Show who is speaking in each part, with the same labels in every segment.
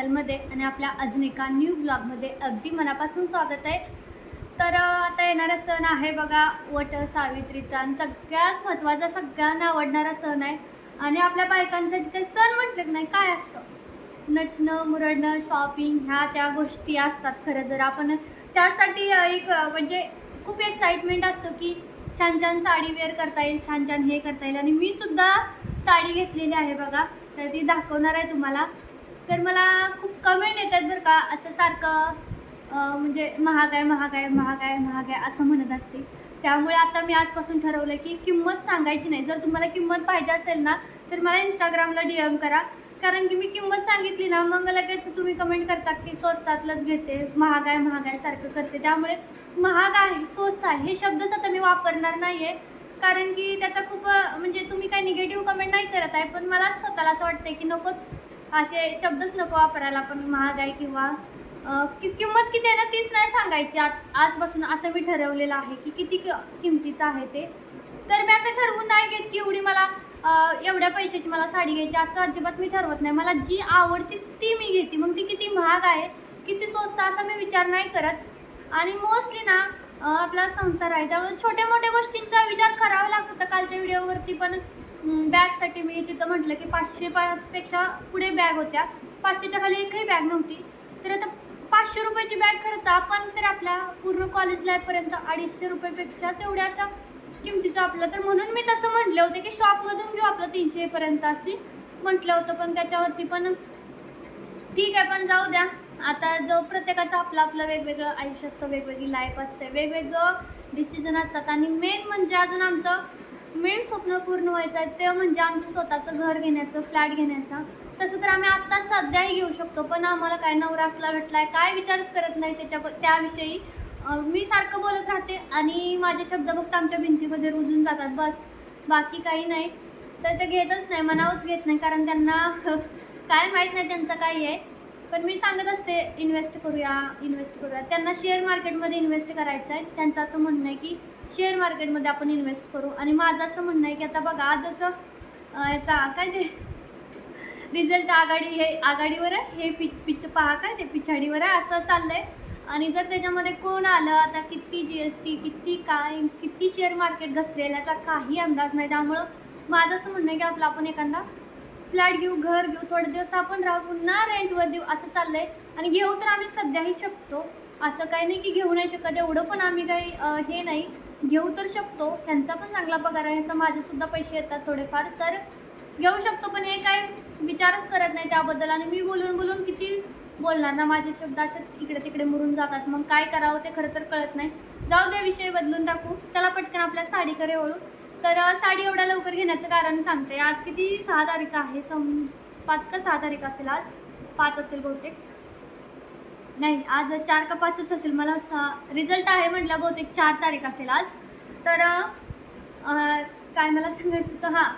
Speaker 1: चॅनलमध्ये आणि आपल्या अजून एका न्यू ब्लॉगमध्ये अगदी मनापासून स्वागत आहे. तर आता येणारा सण आहे बघा वट सावित्रीचा आणि सगळ्यात महत्त्वाचा सगळ्यांना आवडणारा सण आहे. आणि आपल्या बायकांसाठी ते सण म्हटलं की नाही काय असतं? नटणं मुरडणं शॉपिंग ह्या त्या गोष्टी असतात खरं तर. आपण त्यासाठी एक म्हणजे खूप एक्साइटमेंट असतो की छान छान साडी वेअर करता येईल छान छान हे करता येईल. आणि मी सुद्धा साडी घेतलेली आहे बघा. तर ती दाखवणार आहे तुम्हाला. तर मला खूप कमेंट येतात बरं का असं सारखं म्हणजे महाग आहे महाग आहे महाग आहे महाग आहे असं म्हणत असते. त्यामुळे आता मी आजपासून ठरवलं की किंमत सांगायची नाही. जर तुम्हाला किंमत पाहिजे असेल ना तर मला इंस्टाग्रामला डी एम करा. कारण की मी किंमत सांगितली ना मग लगेच तुम्ही कमेंट करता की स्वस्तातलंच घेते महाग आहे महाग आहे सारखं करते. त्यामुळे महाग आहे स्वस्त आहे हे शब्दच आता मी वापरणार नाही आहे कारण की त्याचा खूप म्हणजे तुम्ही काही निगेटिव्ह कमेंट नाही करत आहे पण मला स्वतःला असं वाटतं की नकोच असे शब्दच नको वापरायला पण महाग आहे किंवा कि किंमत किती आहे ना तीच नाही सांगायची. आज आजपासून असं मी ठरवलेलं आहे की किती किमतीचं आहे ते. तर मी असं ठरवून नाही घेत की एवढी मला एवढ्या पैशाची मला साडी घ्यायची असं अजिबात मी ठरवत नाही. मला जी आवडते ती मी घेते. मग ती किती महाग आहे किती स्वस्त असा मी विचार नाही करत. आणि मोस्टली ना आपला संसार आहे. त्यामुळे छोट्या मोठ्या गोष्टींचा विचार करावा लागतो तर कालच्या व्हिडिओवरती पण बॅगसाठी मी तिथं म्हटलं की पाचशे पेक्षा पुढे बॅग होत्या. पाचशेच्या खाली एकही बॅग नव्हती. तर आता पाचशे रुपयाची बॅग खरंच आपण तर आपल्या पूर्ण कॉलेज लाईफपर्यंत अडीचशे रुपयापेक्षा तेवढ्या अशा किमतीचं आपलं. तर म्हणून मी तसं म्हटले होते की शॉपमधून घेऊ आपलं तीनशेपर्यंत अशी म्हटलं होतं. पण त्याच्यावरती पण ठीक आहे पण जाऊ द्या. आता जो प्रत्येकाचं आपलं आपलं वेगवेगळं आयुष्य असतं वेगवेगळी लाईफ असते वेगवेगळं डिसिजन असतात. आणि मेन म्हणजे अजून आमचं मेन स्वप्न पूर्ण व्हायचं आहे. ते म्हणजे आमचं स्वतःचं घर घेण्याचं फ्लॅट घेण्याचं. तसं तर आम्ही आत्ता सध्याही घेऊ शकतो पण आम्हाला काय नवरा असला भेटलाय काय विचारच करत नाही त्याच्या त्याविषयी. मी सारखं बोलत राहते आणि माझे शब्द फक्त आमच्या भिंतीमध्ये रुजून जातात बस. बाकी काही नाही. तर ते घेतच नाही मनावच घेत नाही कारण त्यांना काय माहीत नाही त्यांचं काही आहे. पण मी सांगत असते इन्व्हेस्ट करूया इन्व्हेस्ट करूया. त्यांना शेअर मार्केटमध्ये इन्व्हेस्ट करायचं आहे. त्यांचं असं म्हणणं आहे की शेअर मार्केटमध्ये आपण इन्व्हेस्ट करू. आणि माझं असं म्हणणं आहे की आता बघा आजच याचा काय ते रिझल्ट आघाडी हे आघाडीवर आहे. हे पिच पिच पहा काय ते पिछाडीवर आहे. असं चाललं आहे आणि जर त्याच्यामध्ये कोण आलं आता किती जी एस टी किती काय किती शेअर मार्केट घसरेल याचा काही अंदाज नाही. त्यामुळं माझं असं म्हणणं आहे की आपलं आपण एखादा फ्लॅट घेऊ घर घेऊ थोडे दिवस आपण राहू पुन्हा रेंटवर देऊ असं चाललंय. आणि घेऊ तर आम्ही सध्याही शकतो. असं काही नाही की घेऊ नाही शकत एवढं पण आम्ही काही हे नाही. घेऊ तर शकतो. त्यांचा पण चांगला पगार आहे. तर माझेसुद्धा पैसे येतात थोडेफार. तर घेऊ शकतो पण हे काही विचारच करत नाही त्याबद्दल. आणि मी बोलून बोलून किती बोलणार ना? माझे शब्द असेच इकडे तिकडे मुरून जातात. मग काय करावं ते खरं तर कळत नाही. जाऊ द्या विषय बदलून टाकू. चला पटकन आपल्या साडीकडे वळू. तर साडी एवढ्या लवकर घेण्याचं कारण सांगते. आज किती? सहा तारीख आहे. सम पाच का सहा तारीख असेल आज? पाच असेल बहुतेक. नाही आज चार का पाचच असेल. मला रिझल्ट आहे म्हटलं बहुतेक चार तारीख असेल आज. तर काय मला सांगायचं होतं? हां.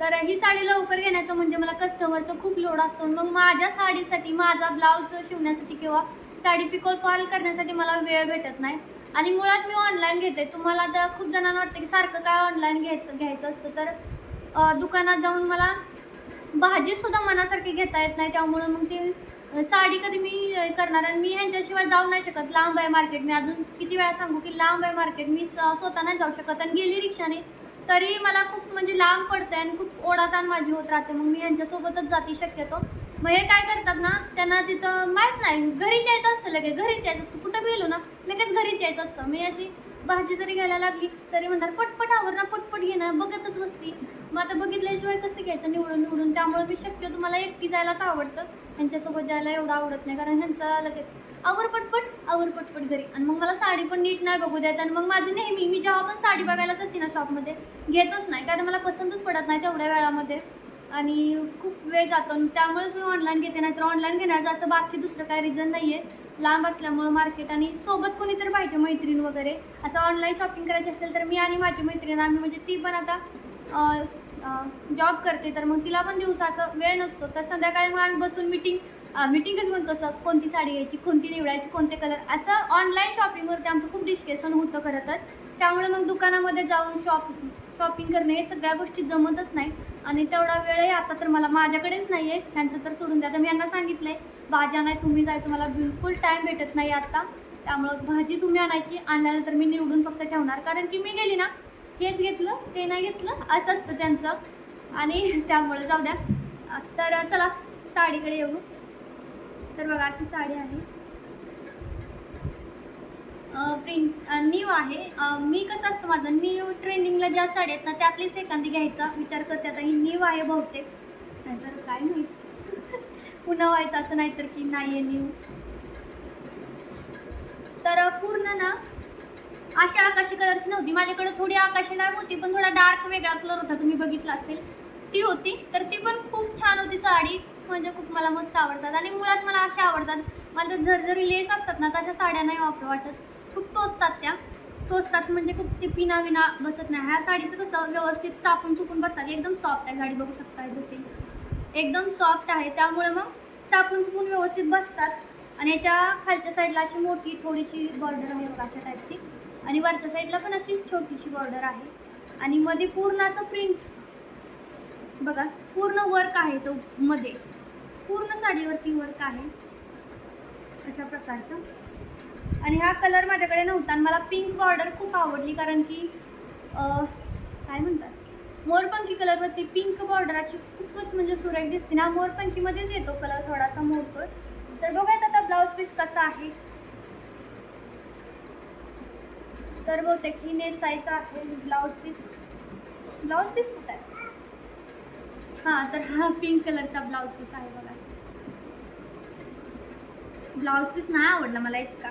Speaker 1: तर ही साडी लवकर घेण्याचं म्हणजे मला कस्टमरचं खूप लोड असतो. मग माझ्या साडीसाठी माझा ब्लाऊज शिवण्यासाठी किंवा साडी पिकोल पॉल करण्यासाठी मला वेळ भेटत नाही. आणि मुळात मी ऑनलाईन घेते. तुम्हाला आता खूप जणांना वाटतं की सारखं काय ऑनलाईन घेत घ्यायचं असतं. तर दुकानात जाऊन मला भाजीसुद्धा मनासारखी घेता येत नाही. त्यामुळं मग ती साडी कधी मी करणार आणि मी ह्यांच्याशिवाय जाऊ नाही शकत. लांब आहे मार्केट मी अजून किती वेळा सांगू की लांब आहे मार्केट मी स्वतः नाही जाऊ शकत. आणि गेली रिक्षाने तरी मला खूप म्हणजे लांब पडतं आहे आणि खूप ओढाताण माझी होत राहते. मग मी ह्यांच्यासोबतच जाते शक्यतो. मग हे काय करतात ना त्यांना तिथं माहीत नाही. घरीच यायचं असतं लगेच घरीच यायचं कुठं गेलो ना लगेच घरीच यायचं असतं. मी अशी भाजी जरी घ्यायला लागली तरी म्हणणार पटपट आवर ना पटपट घे ना बघतच बसती. मग आता बघितल्याशिवाय कसं घ्यायचं निवडून निवडून? त्यामुळे मी शक्यतो मला एकटी जायलाच आवडतं. ह्यांच्यासोबत जायला एवढं आवडत नाही. कारण ह्यांचं लगेच आवर पटपट आवर पटपट घरी. आणि मग मला साडी पण नीट नाही बघू देत. आणि मग माझी नेहमी मी जेव्हा पण साडी बघायला जाते ना शॉपमध्ये घेतच नाही. कारण मला पसंतच पडत नाही तेवढ्या वेळामध्ये. आणि खूप वेळ जातो आणि त्यामुळेच मी ऑनलाईन घेते नाहीतर ऑनलाईन घेण्याचं असं बाकी दुसरं काही रिझन नाही आहे लांब असल्यामुळं मार्केट आणि सोबत कोणी तर पाहिजे मैत्रीण वगैरे. असं ऑनलाईन शॉपिंग करायची असेल तर मी आणि माझी मैत्रीण आम्ही म्हणजे ती पण आता जॉब करते. तर मग तिला पण दिवसा असं वेळ नसतो. तर संध्याकाळी मग आम्ही बसून मिटिंग मिटिंगच म्हणतो असं कोणती साडी घ्यायची कोणती निवडायची कोणते कलर असं ऑनलाईन शॉपिंगवरती आमचं खूप डिस्कशन होतं खरं तर. त्यामुळे मग दुकानामध्ये जाऊन शॉप शॉपिंग करणे हे सगळ्या गोष्टी जमतच नाही. आणि तेवढा वेळही आता तर मला माझ्याकडेच नाही आहे ह्यांचं तर सोडून द्या. तर मी यांना सांगितलं आहे भाज्या नाही तुम्ही जायचं. मला बिलकुल टाईम भेटत नाही आता. त्यामुळं भाजी तुम्ही आणायची. आणल्यानंतर मी निवडून फक्त ठेवणार. कारण की मी गेली ना हेच घेतलं ते नाही घेतलं असं असतं त्यांचं. आणि त्यामुळं जाऊ द्या. तर चला साडीकडे येऊ. तर बघा अशी साडी आहे. प्रिंट न्यू आहे. मी कसं असतं माझं न्यू ट्रेंडिंगला ज्या साड्या आहेत ना त्यातलीच एखादी घ्यायचा. विचार करते आता ही न्यू आहे बहुतेक. नाहीतर काय माहिती. पुन्हा व्हायचं असं नाहीतर की नाही आहे न्यू तर पूर्ण ना अशी आकाशी कलरची नव्हती. माझ्याकडे थोडी आकाशी डाग होती पण थोडा डार्क वेगळा कलर होता. तुम्ही बघितला असेल ती होती. तर ती पण खूप छान होती साडी. म्हणजे खूप मला मस्त आवडतात. आणि मुळात मला अशा आवडतात. मला तर झरझरी लेस असतात ना तशा साड्या नाही वापर वाटत. खूप टोचतात त्या. टोचतात म्हणजे खूप ती पिना विना बसत नाही. ह्या साडीचं कसं व्यवस्थित चापून चुकून बसतात. एकदम सॉफ्ट आहे साडी बघू शकता जसे एकदम सॉफ्ट आहे. त्यामुळे मग चापून चुकून व्यवस्थित बसतात. आणि याच्या खालच्या साईडला अशी मोठी थोडीशी बॉर्डर आहे बघा अशा टाईपची आणि वरच्या साईडला पण अशी छोटीशी बॉर्डर आहे. आणि मध्ये पूर्ण असं प्रिंट बघा पूर्ण वर्क आहे तो मध्ये. पूर्ण साडीवरती वर्क आहे. अशा प्रकारचं. आणि हा कलर माझ्याकडे नव्हता आणि मला पिंक बॉर्डर खूप आवडली कारण की काय म्हणतात? मोरपंखी कलरवरती पिंक बॉर्डर अशी खूपच म्हणजे सुरेख दिसते. ना मोरपंखीमध्येच येतो कलर थोडासा मोरपर तर बघूयात आता ब्लाऊज पीस कसा आहे. तर बहुतेक ही नेसायचा आहे ब्लाऊज पीस ब्लाऊज पीस कुठं आहे? हां तर हा पिंक कलरचा ब्लाऊज पीस आहे बघा. ब्लाऊज पीस नाही आवडला मला इतका.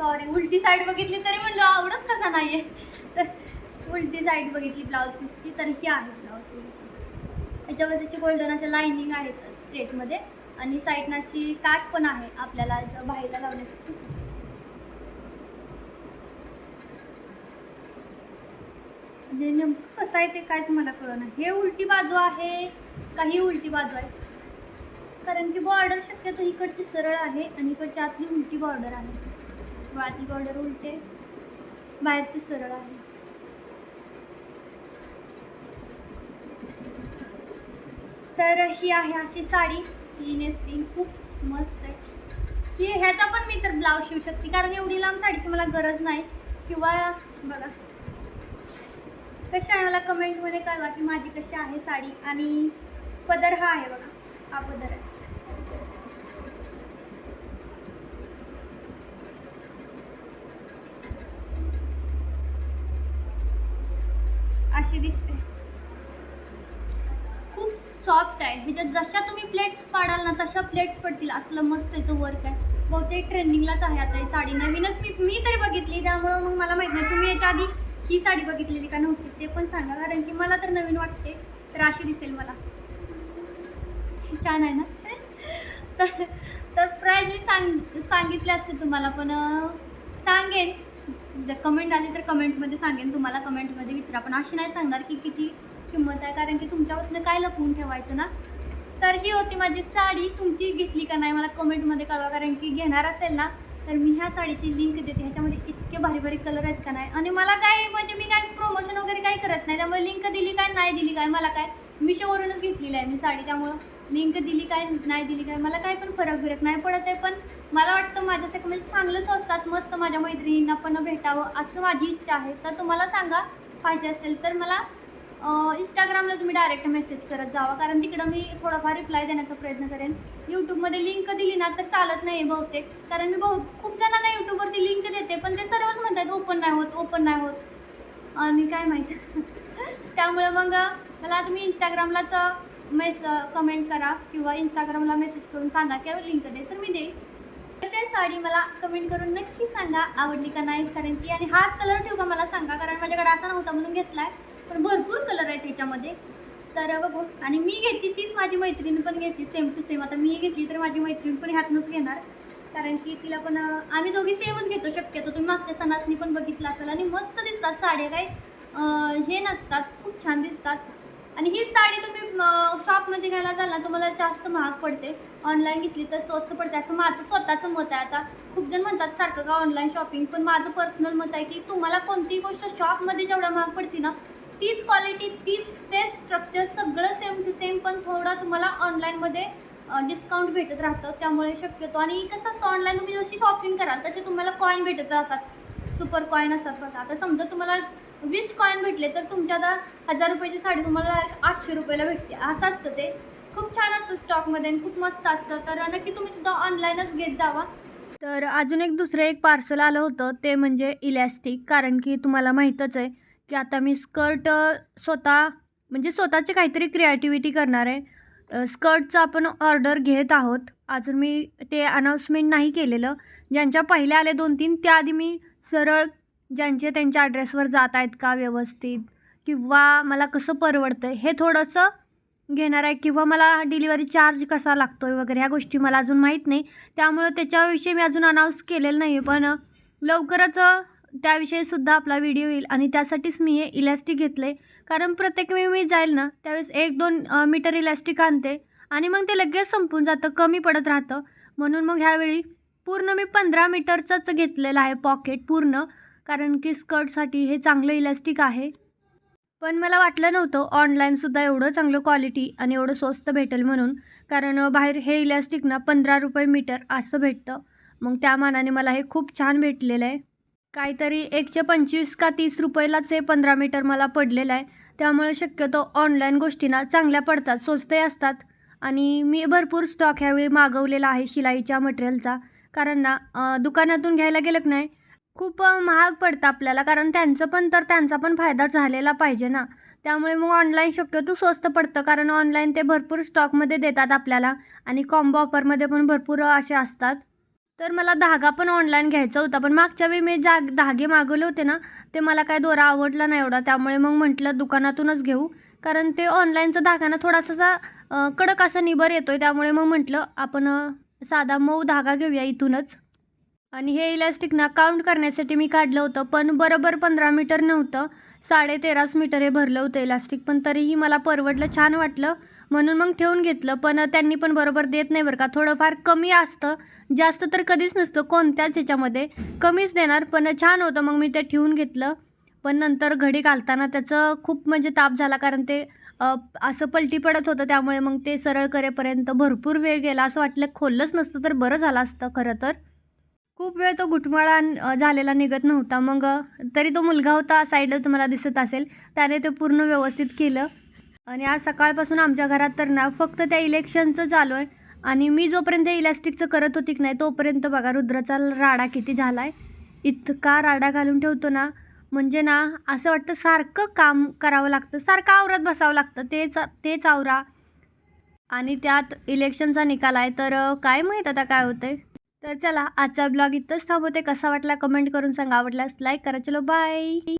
Speaker 1: सॉरी उलटी साईड बघितली तरी म्हणलं आवडत कसा नाही आहे तर उलटी साईड बघितली ब्लाऊज पीसची तर ही आहे ब्लाऊज पीस याच्यावर तशी गोल्डन अशा लाईनिंग आहेत स्ट्रेटमध्ये आणि साईडनं अशी काट पण आहे आपल्याला बाहेरला लावण्यासाठी. म्हणजे नेमकं कसं आहे ते कायच मला कळलं हे उलटी बाजू आहे काही उलटी बाजू आहे कारण की बॉर्डर शक्यतो इकडची सरळ आहे आणि इकडची आतली उलटी बॉर्डर आहे. व आतली बॉर्डर उलटे. बाहेरची सरळ आहे. तर ही आहे अशी साडी. ही नेसती खूप मस्त आहे. ही ह्याचा पण मी तर ब्लाऊज शिवू शकते. कारण एवढी लांब साडीची मला गरज नाही. किंवा बघा. कशी आहे मला कमेंटमध्ये कळवा की माझी कशी आहे साडी. आणि पदर हा आहे बघा. हा पदर आहे अशी दिसते खूप सॉफ्ट आहे. ह्याच्यात जशा तुम्ही प्लेट्स पाडाल ना तशा प्लेट्स पडतील. असलं मस्त त्याचं वर्क आहे. बहुतेक ट्रेंडिंगलाच आहे आता ही साडी. नवीनच मी मी तरी बघितली. त्यामुळं मग मला माहीत नाही. तुम्ही याच्या आधी ही साडी बघितलेली का नव्हती? ते पण सांगा. कारण की मला तर नवीन वाटते. तर अशी दिसेल मला. छान आहे ना? तर तर प्राईज मी सांग सांगितले असते तुम्हाला पण सांगेन. जर कमेंट आली तर कमेंटमध्ये सांगेन. तुम्हाला कमेंटमध्ये विचारा. पण अशी नाही सांगणार की किती किंमत आहे कारण की तुमच्यापासून काय लपवून ठेवायचं ना? तर ही होती माझी साडी. तुमची घेतली का नाही मला कमेंटमध्ये कळवा कारण की घेणार असेल ना तर मी ह्या साडीची लिंक देते. ह्याच्यामध्ये इतके भारी भारी कलर आहेत का नाही? आणि मला काय म्हणजे मी काय प्रमोशन वगैरे काही करत नाही त्यामुळे लिंक दिली काय नाही दिली काय मला काय? मिशोवरूनच घेतलेली आहे मी साडी त्यामुळं लिंक दिली काय नाही दिली काय मला काय पण फरक बिरक नाही पडत आहे. पण मला वाटतं माझ्यासाठी म्हणजे चांगलं स्वस्तात मस्त माझ्या मैत्रिणींना पण भेटावं असं माझी इच्छा आहे. तर तुम्हाला सांगा पाहिजे असेल तर मला इंस्टाग्रामला तुम्ही डायरेक्ट मेसेज करत जावा. कारण तिकडं मी थोडाफार रिप्लाय देण्याचा प्रयत्न करेन. यूट्यूबमध्ये लिंक दिली ना तर चालत नाही बहुतेक. कारण मी बहुत खूप जणांना यूट्यूबवरती लिंक देते पण ते सर्वच म्हणतात ओपन नाही होत ओपन नाही होत. आणि काय माहीत. त्यामुळे मग मला तुम्ही इंस्टाग्रामलाच मेस कमेंट करा किंवा इंस्टाग्रामला मेसेज करून सांगा किंवा लिंक दे तर मी देईन तसेच साडी मला कमेंट करून नक्की सांगा आवडली का नाही कारण की आणि हाच कलर ठेवू का मला सांगा कारण माझ्याकडे असा नव्हता म्हणून घेतला आहे पण भरपूर कलर आहेत त्याच्यामध्ये. तर बघू. आणि मी घेतली तीच माझी मैत्रीण पण घेतली सेम टू सेम आता मी घेतली तर माझी मैत्रीण पण ह्यातनंच घेणार. कारण की तिला पण आम्ही दोघी सेमच घेतो शक्यतो. तुम्ही मागच्या सणासनी पण बघितलं असेल आणि मस्त दिसतात साड्या काही हे नसतात. खूप छान दिसतात. आणि ही साडी तुम्ही शॉपमध्ये घ्यायला जाल ना तुम्हाला जास्त महाग पडते. ऑनलाईन घेतली तर स्वस्त पडते. असं माझं स्वतःचं मत आहे आता. खूप जण म्हणतात सारखं का ऑनलाईन शॉपिंग पण माझं पर्सनल मत आहे की तुम्हाला कोणतीही गोष्ट शॉपमध्ये जेवढा महाग पडते ना तीच क्वालिटी तीच ते स्ट्रक्चर सगळं सेम टू सेम पण थोडा तुम्हाला ऑनलाईनमध्ये डिस्काउंट भेटत राहतं त्यामुळे शक्यतो. आणि कसं असतं ऑनलाईन तुम्ही जशी शॉपिंग कराल तसे तुम्हाला कॉईन भेटत राहतात. सुपर कॉईन असतात बघा. आता समजा तुम्हाला वीस कॉईन भेटले तर तुमच्या आता हजार रुपयाची साडी तुम्हाला आठशे रुपयाला भेटते. असं असतं ते. खूप छान असतं स्टॉकमध्ये आणि खूप मस्त असतं. तर नक्की तुम्ही सुद्धा ऑनलाईनच घेत जावा. तर अजून एक दुसरं एक पार्सल आलं होतं ते म्हणजे इलॅस्टिक कारण की तुम्हाला माहीतच आहे की आता मी स्कर्ट स्वतः म्हणजे स्वतःची काहीतरी क्रिएटिव्हिटी करणार आहे. स्कर्टचं आपण ऑर्डर घेत आहोत. अजून मी ते अनाऊन्समेंट नाही केलेलं. ज्यांच्या पहिल्या आले दोन तीन त्याआधी मी सरळ ज्यांचे त्यांच्या ॲड्रेसवर जात आहेत का व्यवस्थित? किंवा मला कसं परवडतं आहे हे थोडंसं घेणार आहे. किंवा मला डिलिव्हरी चार्ज कसा लागतो आहे वगैरे ह्या गोष्टी मला अजून माहीत नाही. त्यामुळं त्याच्याविषयी मी अजून अनाऊन्स केलेलं नाही आहे पण लवकरच त्याविषयीसुद्धा आपला व्हिडिओ येईल. आणि त्यासाठीच मी हे इलॅस्टिक घेतलं आहे कारण प्रत्येक वेळी मी जाईल ना त्यावेळेस एक दोन मीटर इलॅस्टिक आणते. आणि मग ते लगेच संपून जातं कमी पडत राहतं. म्हणून मग ह्यावेळी पूर्ण मी पंधरा मीटरचंच घेतलेलं आहे पॉकेट पूर्ण. कारण की स्कर्टसाठी हे चांगलं इलॅस्टिक आहे. पण मला वाटलं नव्हतं ऑनलाईनसुद्धा एवढं चांगलं क्वालिटी आणि एवढं स्वस्त भेटेल म्हणून. कारण बाहेर हे इलॅस्टिक ना पंधरा रुपये मीटर असं भेटतं. मग त्या मानाने मला हे खूप छान भेटलेलं आहे. काहीतरी एकशे पंचवीस का तीस रुपयालाच हे पंधरा मीटर मला पडलेलं आहे. त्यामुळे शक्यतो ऑनलाईन गोष्टींना चांगल्या पडतात स्वस्तही असतात. आणि मी भरपूर स्टॉक ह्यावेळी मागवलेला आहे शिलाईच्या मटेरियलचा कारण ना दुकानातून घ्यायला गेलं नाही खूप महाग पडतं आपल्याला. कारण त्यांचं पण तर त्यांचा पण फायदा झालेला पाहिजे ना. त्यामुळे मग ऑनलाईन शक्यतो स्वस्त पडतं. कारण ऑनलाईन ते भरपूर स्टॉकमध्ये देतात आपल्याला. आणि कॉम्बो ऑफरमध्ये पण भरपूर असे असतात. तर मला धागा पण ऑनलाईन घ्यायचा होता. पण मागच्या वेळी मी जा धागे मागवले होते ना ते मला काय दोरा आवडला नाही एवढा. त्यामुळे मग म्हटलं दुकानातूनच घेऊ. कारण ते ऑनलाईनचा धागा ना थोडासा कडक असा निबर येतो आहे त्यामुळे मग म्हटलं आपण साधा मऊ धागा घेऊया इथूनच. आणि हे इलॅस्टिक ना काउंट करण्यासाठी मी काढलं होतं. पण बरोबर पंधरा मीटर नव्हतं. साडे तेराच मीटर हे भरलं होतं इलास्टिक पण तरीही मला परवडलं छान वाटलं. म्हणून मग ठेवून घेतलं. पण त्यांनी पण बरोबर देत नाही बरं का. थोडंफार कमी असतं. जास्त तर कधीच नसतं. कोणत्याच ह्याच्यामध्ये कमीच देणार. पण छान होतं. मग मी ते ठेवून घेतलं. पण नंतर घडी घालताना त्याचं खूप म्हणजे ताप झाला. कारण ते असं पलटी पडत होतं. त्यामुळे मग ते सरळ करेपर्यंत भरपूर वेळ गेला. असं वाटलं खोललंच नसतं तर बरं झालं असतं खरं तर. खूप वेळ तो घुटमाळा झालेला निघत नव्हता. मग तरी तो मुलगा होता. साईडला तुम्हाला दिसत असेल. त्याने ते पूर्ण व्यवस्थित केलं. आणि आज सकाळपासून आमच्या घरात तर ना फक्त त्या इलेक्शनचं चालू आहे. आणि मी जोपर्यंत इलॅस्टिकचं करत होती की नाही तोपर्यंत बघा रुद्राचा राडा किती झाला आहे इतका राडा घालून ठेवतो ना म्हणजे ना असं वाटतं सारखं काम करावं लागतं सारखं आवरत बसावं लागतं तेच तेच आवरा. आणि त्यात इलेक्शनचा निकाल आहे तर काय माहीत आता काय होतंय. तर चला आजचा ब्लॉग इथंच थांबवते. कसा वाटला कमेंट करून सांगा. आवडल्यास लाईक करा. चलो बाय.